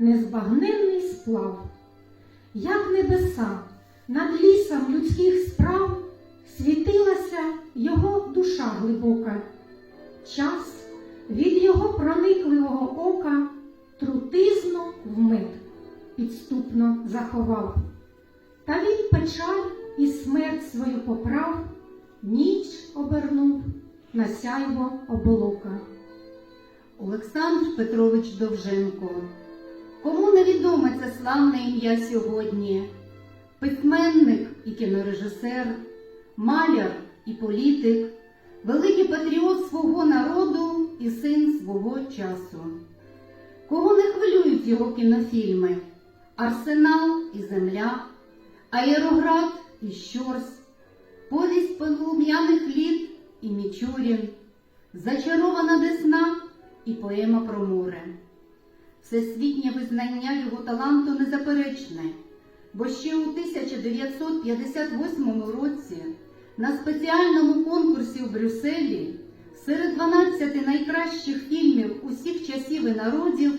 незбагненний сплав. Як небеса над лісом людських справ світилася його душа глибока. Час від його проникливого ока трутизну вмить підступно заховав. Та він печаль і смерть свою поправ, ніч обернув на сяйво оболока. Олександр Петрович Довженко. Кому невідоме це славне ім'я сьогодні? Письменник і кінорежисер, маляр і політик, великий патріот свого народу і син свого часу. Кого не хвилюють його кінофільми? Арсенал і земля, Аероград і Щорс, повість полум'яних літ і Мічурін, зачарована десна і поема про море. Всесвітнє визнання його таланту незаперечне, бо ще у 1958 році на спеціальному конкурсі у Брюсселі серед 12 найкращих фільмів усіх часів і народів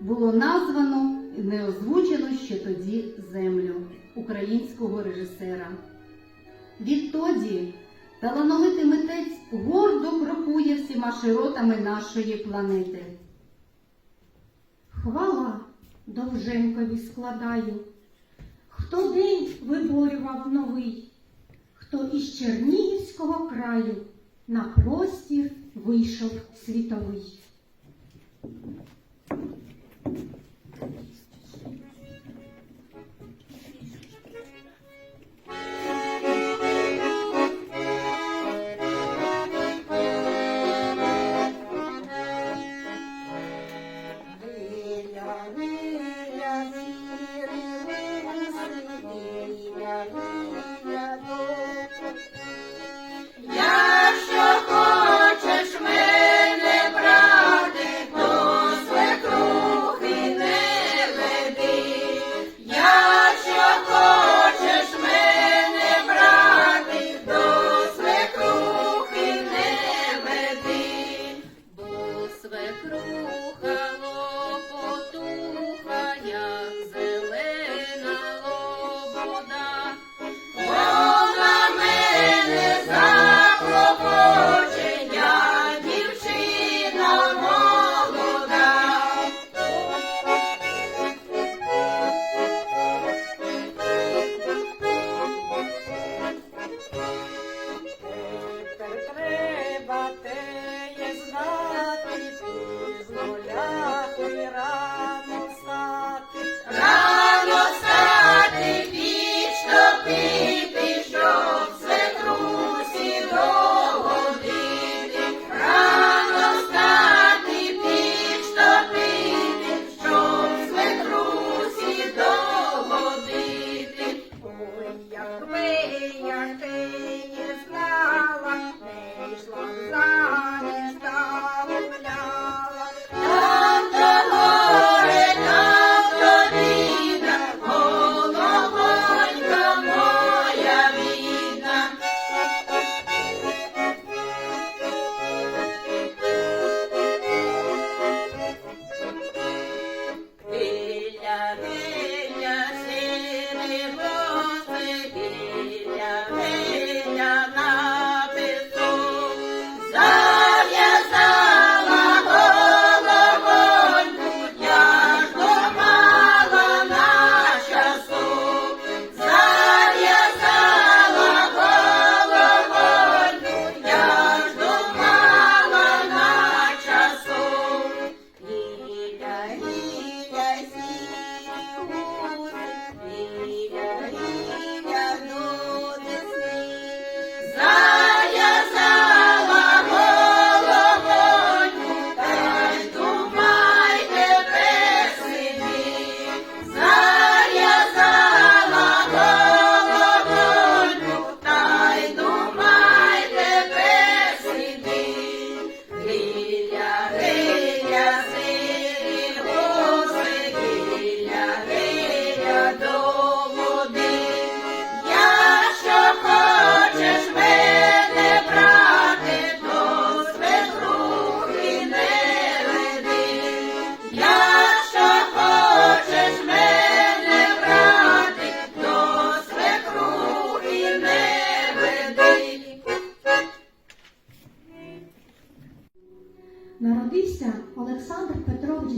було названо і не озвучено ще тоді землю українського режисера. Відтоді талановитий митець гордо крокує всіма широтами нашої планети. Хвала Довженкові складаю, хто день виборював новий, хто із Чернігівського краю на простір вийшов світовий.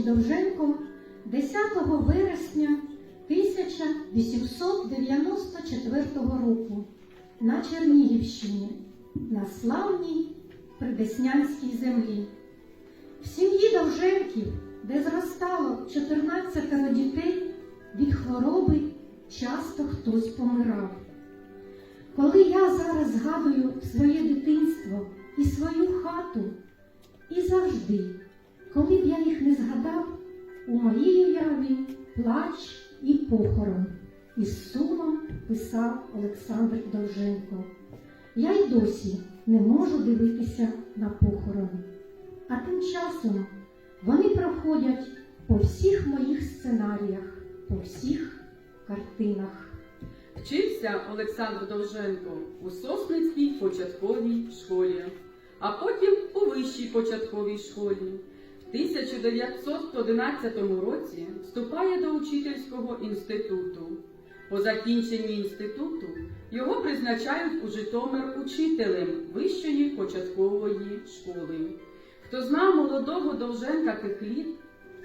Довженко 10 вересня 1894 року на Чернігівщині, на славній Придеснянській землі. В сім'ї Довженків, де зростало 14 дітей, від хвороби часто хтось помирав. Коли я зараз згадую своє дитинство і свою хату, і завжди, коли б я їх не згадав, у моїй уяві плач і похорон, із сумом писав Олександр Довженко. Я й досі не можу дивитися на похорон. А тим часом вони проходять по всіх моїх сценаріях, по всіх картинах. Вчився Олександр Довженко у Сосницькій початковій школі, а потім у вищій початковій школі. В 1911 році вступає до учительського інституту. По закінченні інституту його призначають у Житомир учителем вищої початкової школи. Хто знав молодого Довженка тих літ,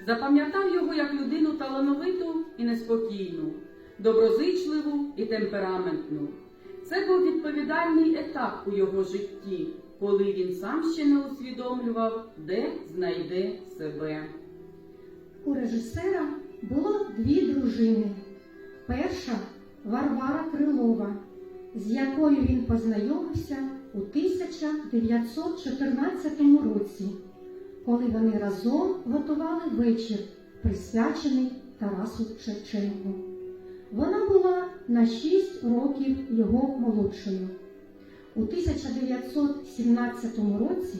запам'ятав його як людину талановиту і неспокійну, доброзичливу і темпераментну. Це був відповідальний етап у його житті, коли він сам ще не усвідомлював, де знайде себе. У режисера було дві дружини. Перша Варвара Крилова, з якою він познайомився у 1914 році, коли вони разом готували вечір, присвячений Тарасу Шевченку. Вона була на 6 років його молодшою. У 1917 році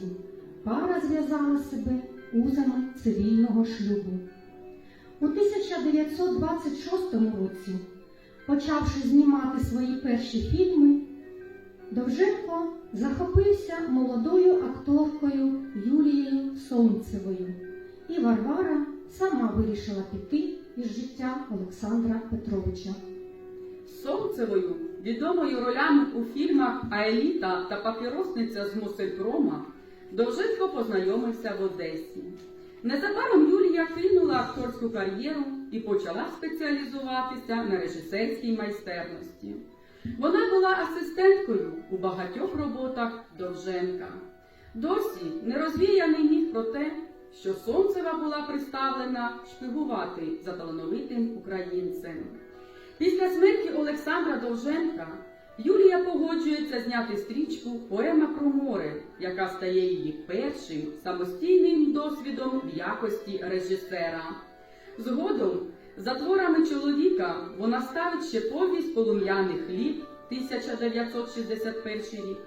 пара зв'язала себе узами цивільного шлюбу. У 1926 році, почавши знімати свої перші фільми, Довженко захопився молодою акторкою Юлією Сонцевою, і Варвара сама вирішила піти із життя Олександра Петровича. Сонцевою, відомою ролями у фільмах Аеліта та Папіросниця з Мосельпрома, Довженко познайомився в Одесі. Незабаром Юлія кинула акторську кар'єру і почала спеціалізуватися на режисерській майстерності. Вона була асистенткою у багатьох роботах Довженка. Досі не розвіяний міф про те, що Сонцева була представлена шпигувати за талановитим українцем. Після смерті Олександра Довженка Юлія погоджується зняти стрічку Поема про море, яка стає її першим самостійним досвідом в якості режисера. Згодом за творами чоловіка вона ставить ще повість полум'яних літ 1961 рік,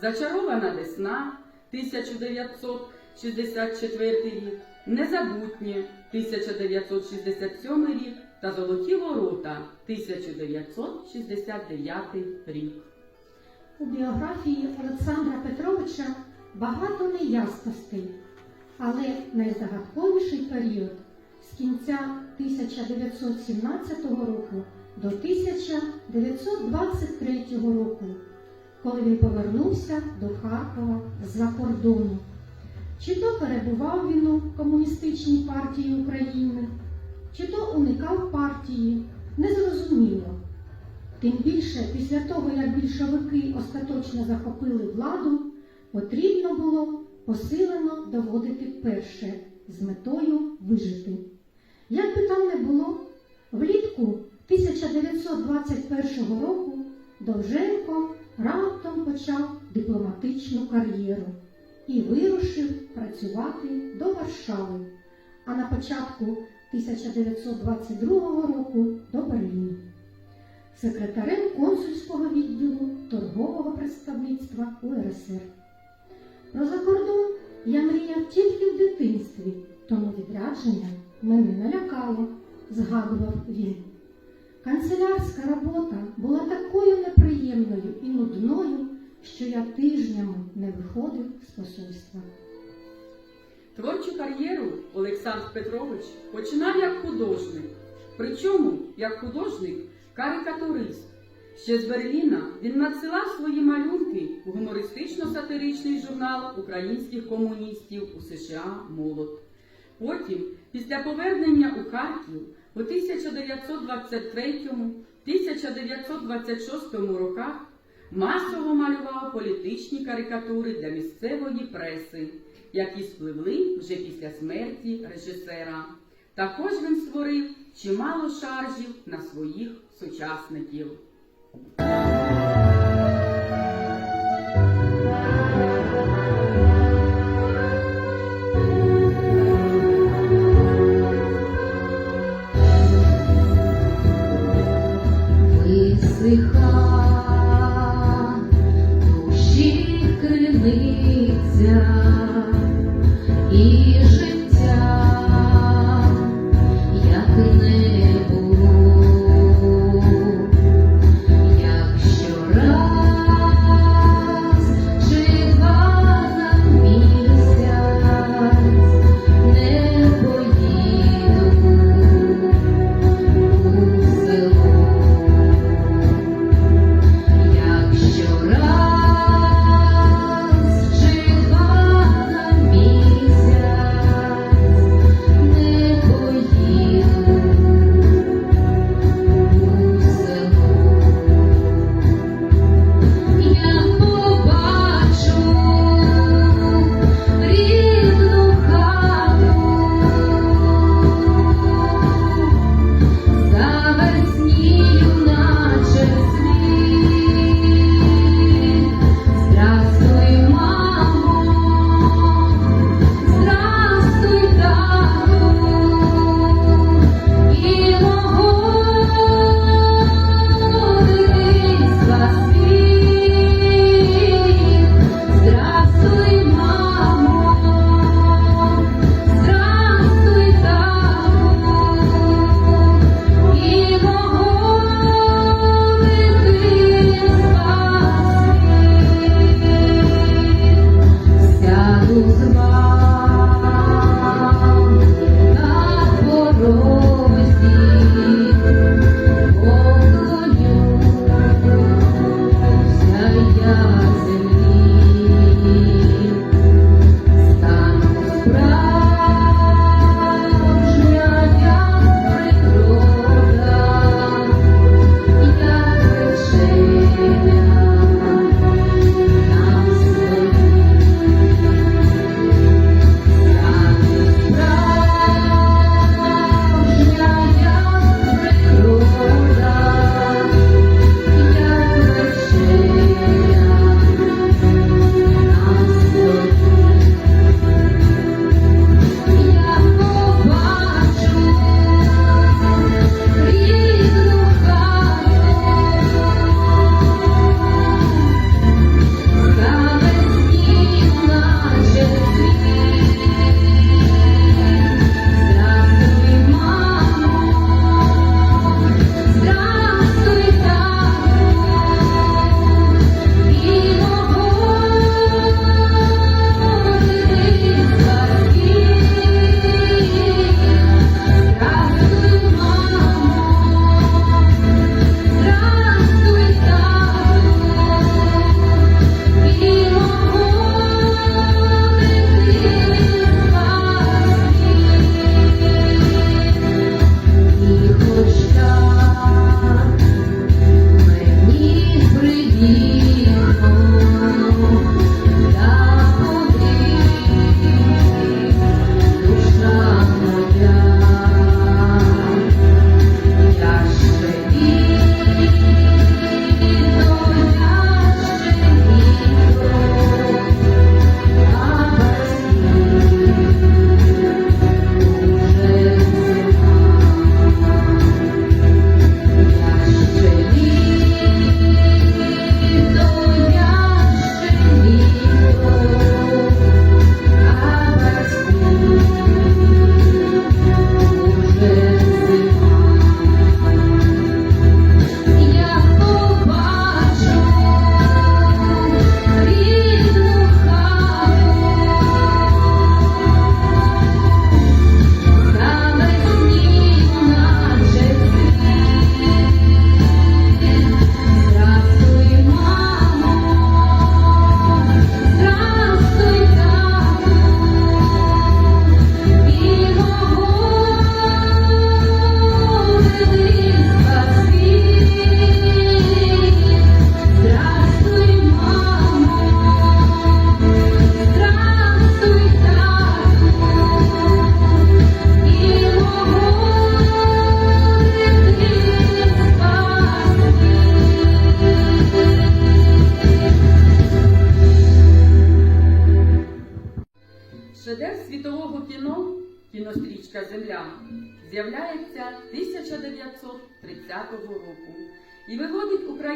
Зачарована весна 1964 рік, Незабутнє 1967 рік та Золоті ворота 1969 рік. У біографії Олександра Петровича багато неясностей, але найзагадковіший період з кінця 1917 року до 1923 року, коли він повернувся до Харкова з-за кордону. Чи то перебував він у Комуністичній партії України, чи то уникав партії, незрозуміло. Тим більше після того, як більшовики остаточно захопили владу, потрібно було посилено доводити перше з метою вижити. Як би там не було, влітку 1921 року Довженко раптом почав дипломатичну кар'єру і вирушив працювати до Варшави, а на початку 1922 року до Берліну секретарем консульського відділу торгового представництва УРСР. Про закордон я мріяв тільки в дитинстві, тому відрядження мене налякало, згадував він. Канцелярська робота була такою неприємною і нудною, що я тижнями не виходив з посольства. Творчу кар'єру Олександр Петрович починав як художник. Причому, як художник, карикатурист. Ще з Берліна він надсилав свої малюнки у гумористично-сатиричний журнал українських комуністів у США Молод. Потім, після повернення у Харків у 1923-1926 роках масово малював політичні карикатури для місцевої преси які спливли вже після смерті режисера. Також він створив чимало шаржів на своїх сучасників.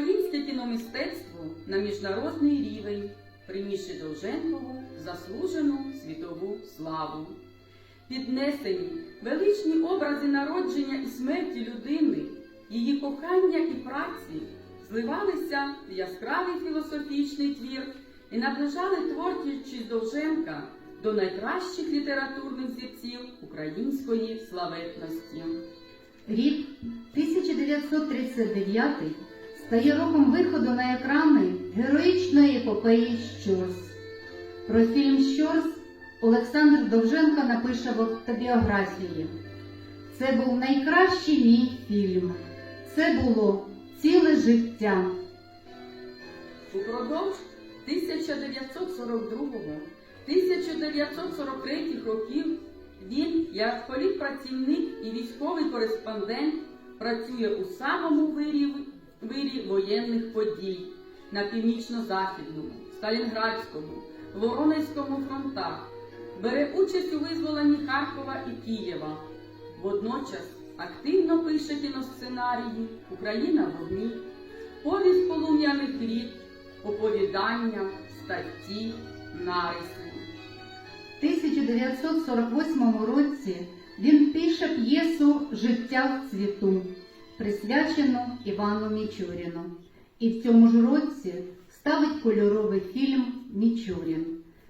Українське кіномистецтво на міжнародний рівень, принісши Довженкову заслужену світову славу. Піднесені величні образи народження і смерті людини, її кохання і праці зливалися в яскравий філософічний твір і наближали творчість Довженка до найкращих літературних зірців української славетності. Рік 1939 стає роком виходу на екрани героїчної епопеї Щорс. Про фільм Щорс Олександр Довженко напише в автобіографії. Це був найкращий мій фільм. Це було ціле життя. Упродовж 1942-1943 років він, як політпрацівник і військовий кореспондент, працює у самому вирі, вирі воєнних подій на північно-західному, Сталінградському, Воронезькому фронтах, бере участь у визволенні Харкова і Києва. Водночас активно пише кіносценарії Україна в вогні, повість полум'яних рік, оповідання, статті, нариси. В 1948 році він пише п'єсу Життя в цвіту, присвячену Івану Мічуріну. І в цьому ж році ставить кольоровий фільм Мічурін,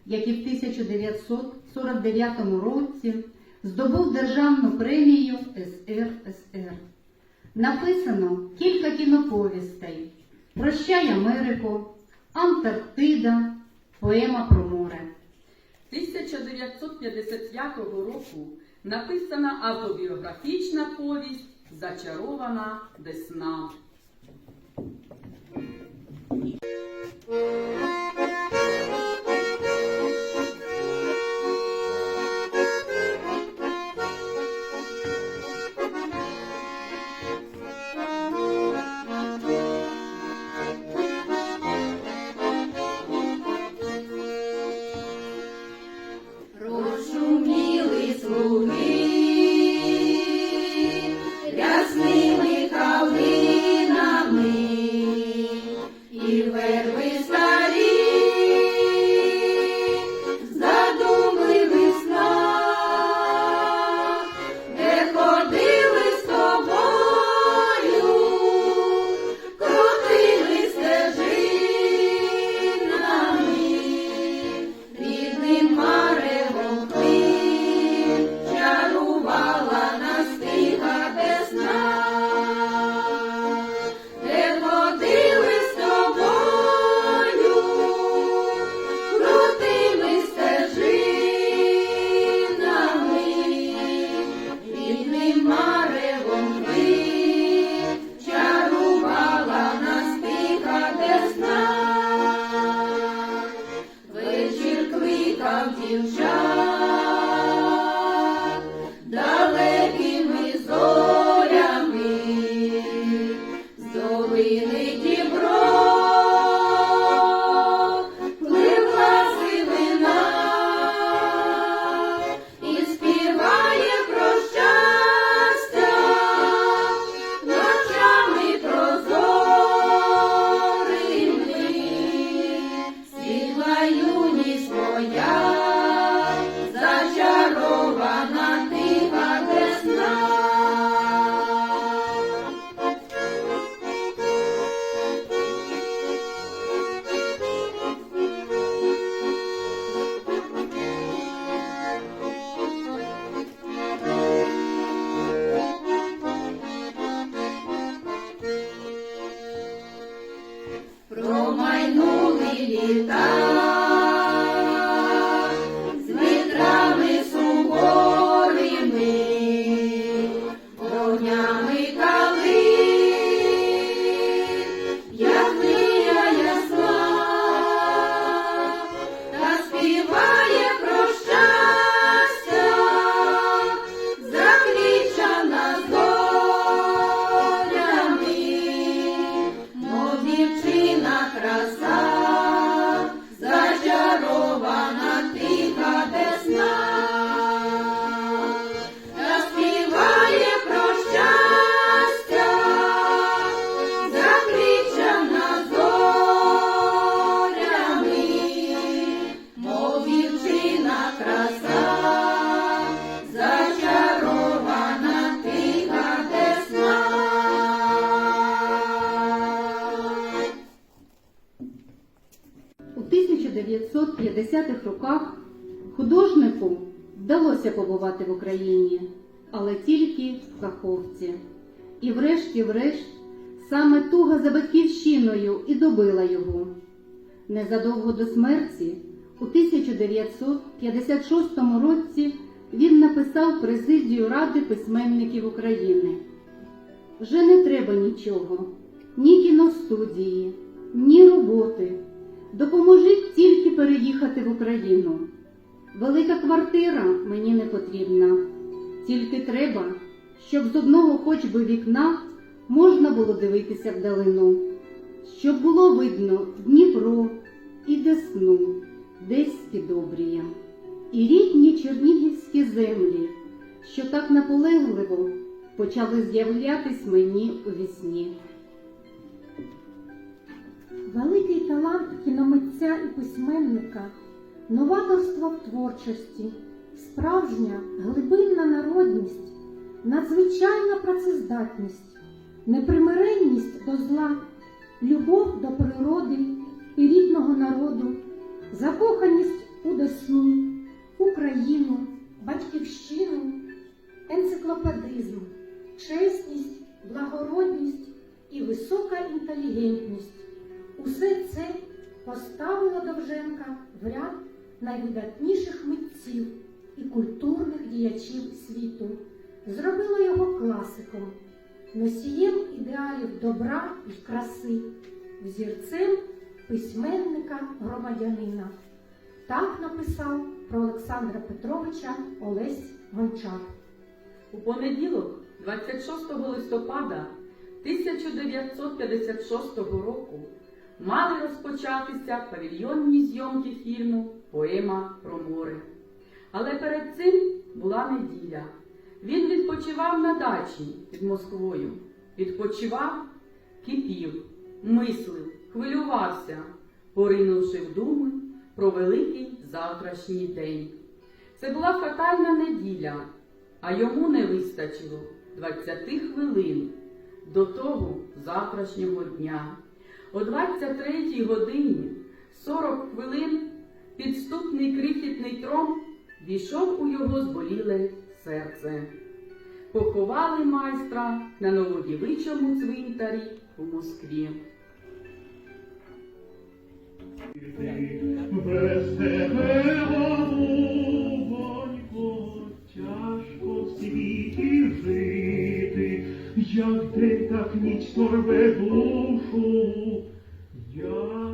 який в 1949 році здобув державну премію СРСР. Написано кілька кіноповістей Прощай Америку, Антарктида, поема про море. 1955 року написана автобіографічна повість Зачарована весна. моя, Художнику вдалося побувати в Україні, але тільки в Каховці. І врешті-врешт саме туга за батьківщиною і добила його. Незадовго до смерті, у 1956 році, він написав президію Ради письменників України. Вже не треба нічого, ні кіностудії, ні роботи. Допоможіть тільки переїхати в Україну. Велика квартира мені не потрібна. Тільки треба, щоб з одного хоч би вікна можна було дивитися вдалину, щоб було видно Дніпро і Десну, десь під обрієм, і рідні чернігівські землі, що так наполегливо почали з'являтись мені у вісні. Великий талант кіномитця і письменника, новаторство в творчості, справжня глибинна народність, надзвичайна працездатність, непримиренність до зла, любов до природи і рідного народу, закоханість у десну, Україну, батьківщину, енциклопедизм, чесність, благородність і висока інтелігентність. Усе це поставило Довженка в ряд найвидатніших митців і культурних діячів світу, зробило його класиком, носієм ідеалів добра і краси, взірцем письменника-громадянина. Так написав про Олександра Петровича Олесь Гончар. У понеділок, 26 листопада 1956 року, мали розпочатися павільйонні зйомки фільму Поема про море. Але перед цим була неділя. Він відпочивав на дачі під Москвою. Відпочивав, кипів, мислив, хвилювався, поринувши в думи про великий завтрашній день. Це була фатальна неділя, а йому не вистачило 20 хвилин до того завтрашнього дня. О 23 годині 40 хвилин підступний крихітний трон війшов у його зболіле серце. Поховали майстра на новодівичому цвинтарі у Москві. Без тебе, голубонько, тяжко світі жити, як день, так ніч торве душу. Я